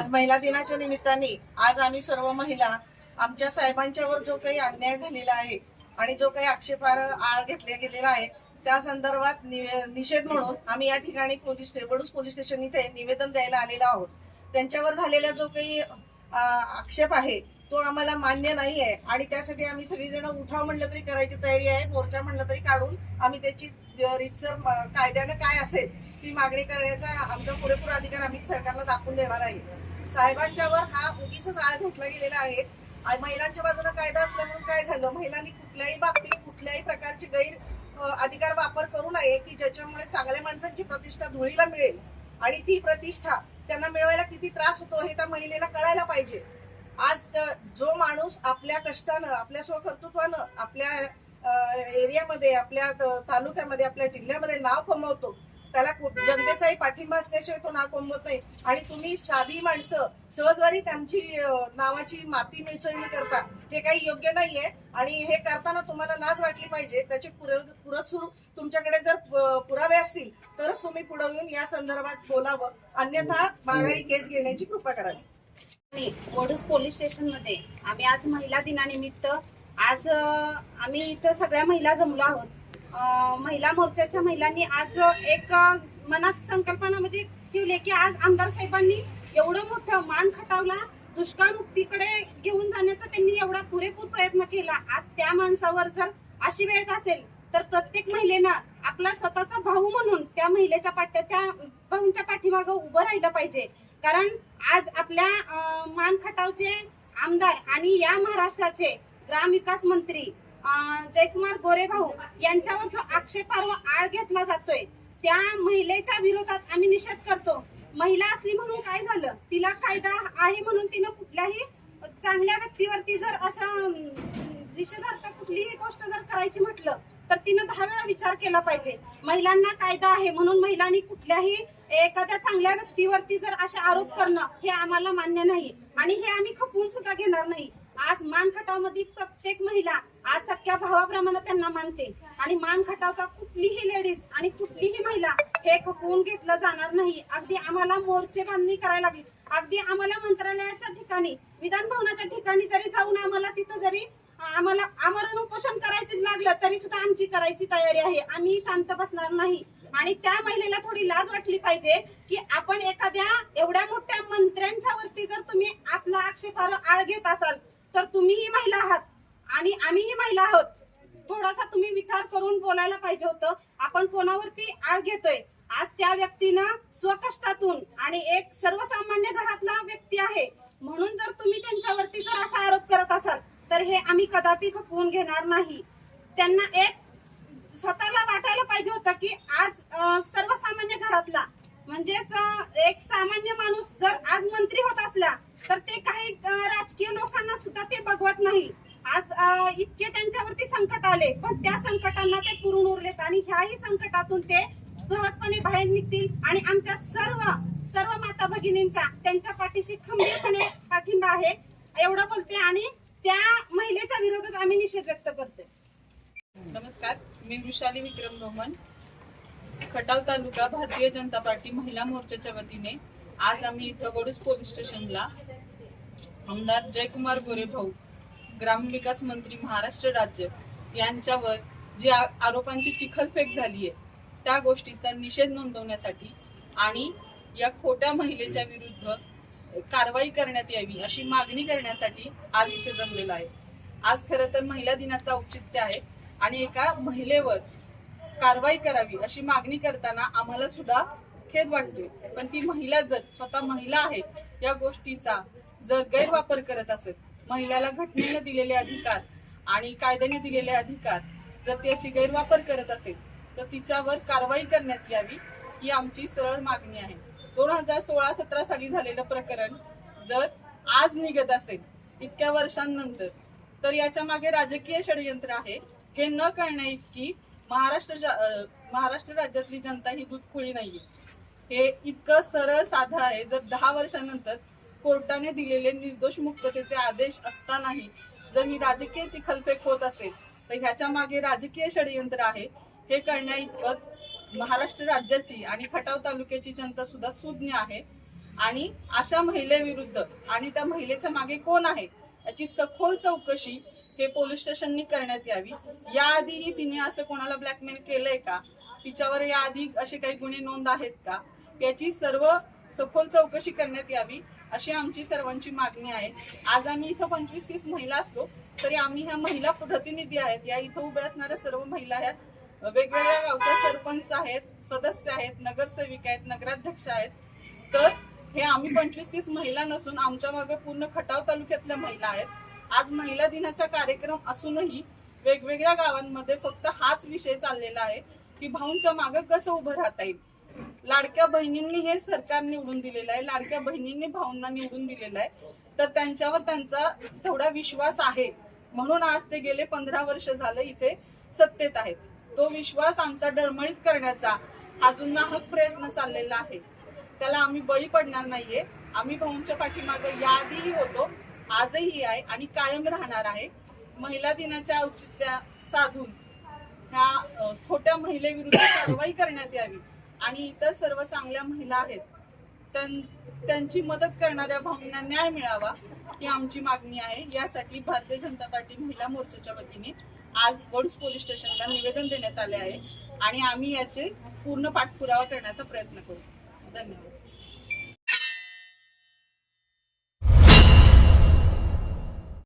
आज महिला दिनाच्या निमित्ताने आज आम्ही सर्व महिला आमच्या साहेबांच्यावर जो काही अन्याय झालेला आहे आणि जो काही आक्षेपार्ह आळ घेतला गेलेला आहे त्या संदर्भात निषेध म्हणून आम्ही या ठिकाणी पोलीस वडूस पोलीस स्टेशन इथे निवेदन द्यायला आलेलो आहोत. त्यांच्यावर झालेला जो काही आक्षेप आहे तो आम्हाला मान्य नाही आहे आणि त्यासाठी आम्ही सगळीजण उठाव म्हणलं तरी करायची तयारी आहे मोर्चा म्हणलं तरी काढून आम्ही त्याची रितसर रीतसर कायद्यानं काय असेल ती मागणी करण्याचा आमचा पुरेपूर अधिकार आम्ही सरकारला दाखवून देणार आहे. साहेबांच्यावर हा उगीच आळ घातला गेलेला आहे. महिलांच्या बाजूने कायदा असला म्हणून काय झालं? महिलांनी कुठल्याही बाबतीत कुठल्याही प्रकारचे गैर अधिकार वापर करू नये की ज्याच्यामुळे चांगल्या माणसांची प्रतिष्ठा धुळीला मिळेल. आणि ती प्रतिष्ठा त्यांना मिळवायला किती त्रास होतो हे त्या महिलेला कळायला पाहिजे. आज जो माणूस आपल्या कष्टानं आपल्या स्वकर्तृत्वानं आपल्या एरियामध्ये आपल्या तालुक्यामध्ये आपल्या जिल्ह्यामध्ये नाव कमवतो त्याला जनतेचाही पाठिंबा असल्याशिवाय तो ना कोंबत नाही. आणि तुम्ही साधी माणसं सहजवारी त्यांची नावाची माती मिसळणी करता हे काही योग्य नाहीये. आणि हे करताना तुम्हाला लाज वाटली पाहिजे. त्याचे पुरे पुरसूर तुमच्याकडे जर पुरावे असतील तरच तुम्ही पुढे येऊन या संदर्भात बोलावं. अन्यथा माघारी केस घेण्याची कृपा करावी. वडूस पोलीस स्टेशनमध्ये आम्ही आज महिला दिनानिमित्त आज आम्ही इथं सगळ्या महिला जमलो आहोत. महिला मोर्चाच्या महिलांनी आज एक मनात संकल्पना म्हणजे ठेवली की आज आमदार साहेबांनी एवढं मोठं मान खटावला दुष्काळ मुक्तीकडे घेऊन जाण्याचा त्यांनी एवढा पुरेपूर प्रयत्न केला. आज त्या माणसावर जर अशी वेळ असेल तर प्रत्येक महिलेनं आपला स्वतःचा भाऊ म्हणून त्या महिलेच्या पाठ्या त्या भाऊंच्या पाठीमागं उभं राहिलं पाहिजे. कारण आज आपल्या मान खटावचे आमदार आणि या महाराष्ट्राचे ग्रामविकास मंत्री जयकुमार गोरे भाऊ यांच्यावर जो आक्षेपार्ह आळ घेतला जातोय त्या महिलेच्या विरोधात आम्ही निषेध करतो. महिला असली म्हणून काय झालं? तिला कायदा आहे म्हणून तिनं कुठल्याही चांगल्या व्यक्तीवरती जर अशा निषेधार्थ कुठलीही गोष्ट जर करायची म्हटलं तर तिनं दहा वेळा विचार केला पाहिजे. महिलांना कायदा आहे म्हणून महिलांनी कुठल्याही एखाद्या चांगल्या व्यक्तीवरती जर असे आरोप करणं हे आम्हाला मान्य नाही. आणि हे आम्ही खपवून सुद्धा घेणार नाही. आज मानखटावमधील प्रत्येक महिला आज सख्या भावाप्रमाणे त्यांना मानते. आणि मान खटावचा कुठलीही लेडीज आणि कुठलीही महिला हे खपवून घेतलं जाणार नाही. अगदी आम्हाला मोर्चे बांधणी करायला लागली. अगदी आम्हाला मंत्रालयाच्या ठिकाणी विधान भवनाच्या ठिकाणी जरी जाऊन आम्हाला तिथं जरी आम्हाला आमरण उपोषण करायचं लागलं तरी सुद्धा आमची करायची तयारी आहे. आम्ही शांत बसणार नाही. आणि त्या महिलेला थोडी लाज वाटली पाहिजे की आपण एखाद्या एवढ्या मोठ्या मंत्र्यांच्या वरती जर तुम्ही असला आक्षेपार आळ घेत असाल तर तुम्हीही महिला आहात. आणि आम्हीही महिला आहोत. थोडासा तुम्ही विचार करून बोलायला पाहिजे होतं. आपण कोणावरती आळ घेतोय? आज त्या व्यक्तीनं स्वकष्टातून आणि एक सर्वसामान्य घरातला व्यक्ती आहे. म्हणून जर तुम्ही त्यांच्यावरती जर असा आरोप करत असाल तर हे आम्ही कदापि खपवून घेणार नाही. त्यांना एक स्वतःला वाटायला पाहिजे होतं की आज सर्वसामान्य घरातला म्हणजेच एक सामान्य माणूस जर आज मंत्री होत असला तर ते काही राजकीय लोकांना सुद्धा ते बघवत नाही. इतके त्यांच्यावरती संकट आले. पण त्या संकटांना ते पुरून उरलेत आणि ह्याही संकटातून ते सहजपणे बाहेर निघतील आणि आमच्या सर्व सर्व माता भगिनींचा त्यांच्या पाठीशी खंबीरपणे पाठिंबा आहे. एवढं बोलते आणि त्या महिलेच्या विरोधात आम्ही निषेध व्यक्त करते नमस्कार. मी वृषाली विक्रम रोहन खटाव तालुका भारतीय जनता पार्टी महिला मोर्चाच्या वतीने आज आम्ही इथं वडूस पोलीस स्टेशनला आमदार जयकुमार गोरे भाऊ ग्रामविकास मंत्री महाराष्ट्र राज्य यांच्यावर जी आरोपांची चिखलफेक झाली आहे त्या गोष्टीचा निषेध नोंदवण्यासाठी आणि या खोट्या महिलेच्या विरुद्ध कारवाई करण्यात यावी अशी मागणी करण्यासाठी आज इथे जमलेला आहे. आज खरं तर महिला दिनाचं औचित्य आहे आणि एका महिलेवर कारवाई करावी अशी मागणी करताना आम्हाला सुद्धा खेद वाटतोय. पण ती महिला जर स्वतः महिला आहे या गोष्टीचा जर गैरवापर करत असेल महिलाला घटनेनं दिलेले अधिकार आणि कायद्याने दिलेले अधिकार जर ती अशी गैरवापर करत असेल तर तिच्यावर कारवाई करण्यात यावी ही आमची सरळ मागणी आहे. दोन हजार सोळा सतरा साली झालेलं प्रकरण जर आज निघत असेल इतक्या वर्षांनंतर तर याच्या मागे राजकीय षडयंत्र आहे. हे न कळण्या इतकी महाराष्ट्र महाराष्ट्र राज्यातली जनता ही दूधखोळी नाहीये. हे इतकं सरळ साधं आहे. जर दहा वर्षानंतर कोर्टाने दिलेले निर्दोष मुक्ततेचे आदेश असतानाही जर ही राजकीय चिखलफेक होत असेल तर ह्याच्या मागे राजकीय षडयंत्र आहे. हे करण्या इतपत महाराष्ट्र राज्याची आणि खटाव तालुक्याची जनता सुद्धा सुज्ञ आहे. आणि अशा महिलेविरुद्ध आणि त्या महिलेच्या मागे कोण आहे याची सखोल चौकशी हे पोलीस स्टेशननी करण्यात यावी. याआधीही तिने असं कोणाला ब्लॅकमेल केलंय का? तिच्यावर याआधी असे काही गुन्हे नोंद आहेत का? याची सर्व सखोल चौकशी करण्यात यावी. अशी आमची सर्वांची मागणी आहे. आज आम्ही इथं पंचवीस तीस महिला असलो तरी आम्ही ह्या महिला प्रतिनिधी आहेत. या इथं उभ्या असणाऱ्या सर्व महिला ह्या वेगवेगळ्या गावच्या सरपंच आहेत सदस्य आहेत नगरसेविका आहेत नगराध्यक्ष आहेत. तर हे आम्ही पंचवीस तीस महिला नसून आमच्या मागे पूर्ण खटाव तालुक्यातल्या महिला आहेत. आज महिला दिनाचा कार्यक्रम असूनही वेगवेगळ्या गावांमध्ये फक्त हाच विषय चाललेला आहे की भाऊंच्या मागे कसं उभं राहता येईल. लाडक्या बहिणींनी हे सरकार निवडून दिलेलं आहे लाडक्या बहिणींनी भाऊंना निवडून दिलेलं आहे. तर त्यांच्यावर त्यांचा तेवढा विश्वास आहे. म्हणून आज ते गेले पंधरा वर्ष झालं इथे सत्तेत आहेत. तो विश्वास आमचा डळमळीत करण्याचा अजून नाहक प्रयत्न चाललेला आहे. त्याला आम्ही बळी पडणार नाहीये. आम्ही भाऊंच्या पाठीमागे याआधीही होतो. आजही आहे आणि कायम राहणार आहे. महिला दिनाच्या औचित्या साधून ह्या खोट्या महिलेविरुद्ध कारवाई करण्यात यावी. आणि इतर सर्व चांगल्या महिला आहेत त्यांची मदत करणाऱ्या भावना न्याय मिळावा ही आमची मागणी आहे. यासाठी भारतीय जनता पार्टी महिला मोर्चाच्या वतीने आज वडूस पोलीस स्टेशनला निवेदन देण्यात आले आहे आणि आम्ही याचे पूर्ण पाठपुरावा करण्याचा प्रयत्न करू. धन्यवाद.